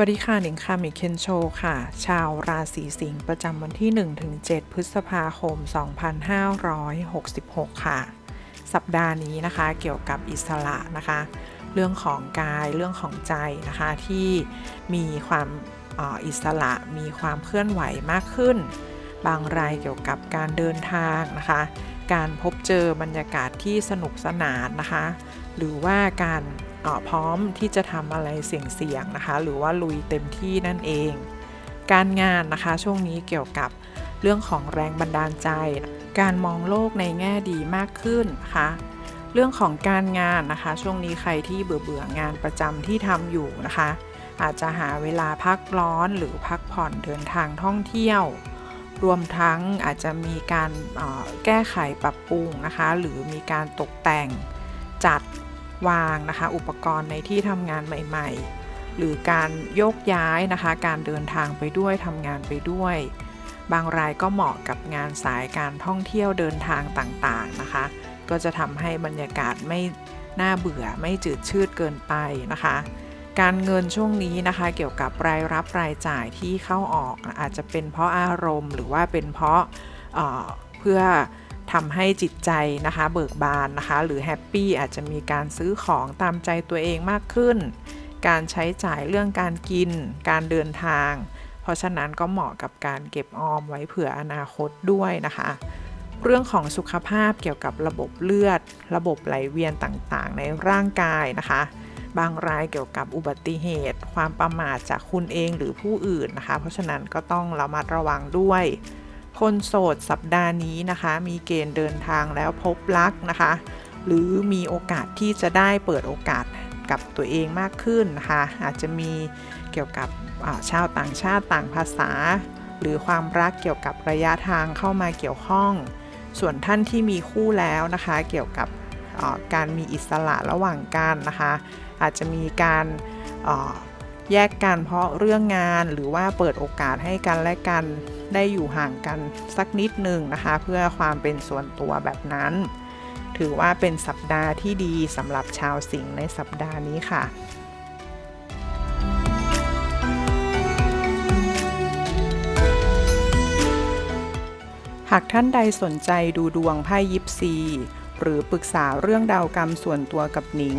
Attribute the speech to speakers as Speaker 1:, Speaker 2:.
Speaker 1: วัสดีค่ะหนิงค่ะมิเคนโชค่ะ ชาวราศีสิงห์ประจำวันที่ 1-7 พฤษภาคม 2566 ค่ะ สัปดาห์นี้นะคะเกี่ยวกับอิสระนะคะ เรื่องของกายเรื่องของใจนะคะที่มีความออิสระมีความเคลื่อนไหวมากขึ้น บางรายเกี่ยวกับการเดินทางนะคะ การพบเจอบรรยากาศที่สนุกสนานนะคะ หรือว่าการพร้อมที่จะทำอะไรเสี่ยงๆนะคะ หรือว่าลุยเต็มที่นั่นเอง การงานนะคะช่วงนี้เกี่ยวกับเรื่องของแรงบันดาลใจ การมองโลกในแง่ดีมากขึ้นนะคะเรื่องของการงานนะคะ ช่วงนี้ใครที่เบื่อเบื่องานประจำที่ทำอยู่นะคะ อาจจะหาเวลาพักร้อนหรือพักผ่อนเดินทางท่องเที่ยว รวมทั้งอาจจะมีการแก้ไขปรับปรุงนะคะ หรือมีการตกแต่งจัด วางนะคะ อุปกรณ์ในที่ทำงานใหม่ ๆ หรือการโยกย้ายนะคะ การเดินทางไปด้วยทำงานไปด้วย บางรายก็เหมาะกับงานสายการท่องเที่ยวเดินทางต่างๆนะคะ ก็จะทำให้บรรยากาศไม่น่าเบื่อไม่จืดชืดเกินไปนะคะ การเงินช่วงนี้นะคะ เกี่ยวกับรายรับรายจ่ายที่เข้าออกอาจจะเป็นเพราะอารมณ์ หรือว่าเป็นเพราะเอ่อเพื่อ ทำให้จิตใจนะคะเบิกบานนะคะ หรือแฮปปี้อาจจะมีการซื้อของตามใจตัวเองมากขึ้น การใช้จ่ายเรื่องการกิน การเดินทาง เพราะฉะนั้นก็เหมาะกับการเก็บออมไว้เผื่ออนาคตด้วยนะคะ เรื่องของสุขภาพเกี่ยวกับระบบเลือด ระบบไหลเวียนต่างๆ ในร่างกายนะคะ บางรายเกี่ยวกับอุบัติเหตุ ความประมาทจากคุณเองหรือผู้อื่นนะคะ เพราะฉะนั้นก็ต้องระมัดระวังด้วย คนโสดสัปดาห์นี้นะคะ มีเกณฑ์เดินทางแล้วพบรักนะคะ หรือมีโอกาสที่จะได้เปิดโอกาสกับตัวเองมากขึ้นนะคะอาจจะมีเกี่ยวกับชาวต่างชาติต่างภาษา หรือความรักเกี่ยวกับระยะทางเข้ามาเกี่ยวข้อง ส่วนท่านที่มีคู่แล้วนะคะ เกี่ยวกับการมีอิสระระหว่างกันนะคะ อาจจะมีการ แยกกันเพราะเรื่องงานหรือว่าเปิดโอกาสให้กันและกันได้อยู่ห่างกันสักนิดหนึ่งนะคะ เพื่อความเป็นส่วนตัวแบบนั้น ถือว่าเป็นสัปดาห์ที่ดีสำหรับชาวสิงห์ในสัปดาห์นี้ค่ะหากท่านใดสนใจดูดวงไพ่ยิปซี หรือปรึกษาเรื่องดาวกรรมส่วนตัวกับหนิง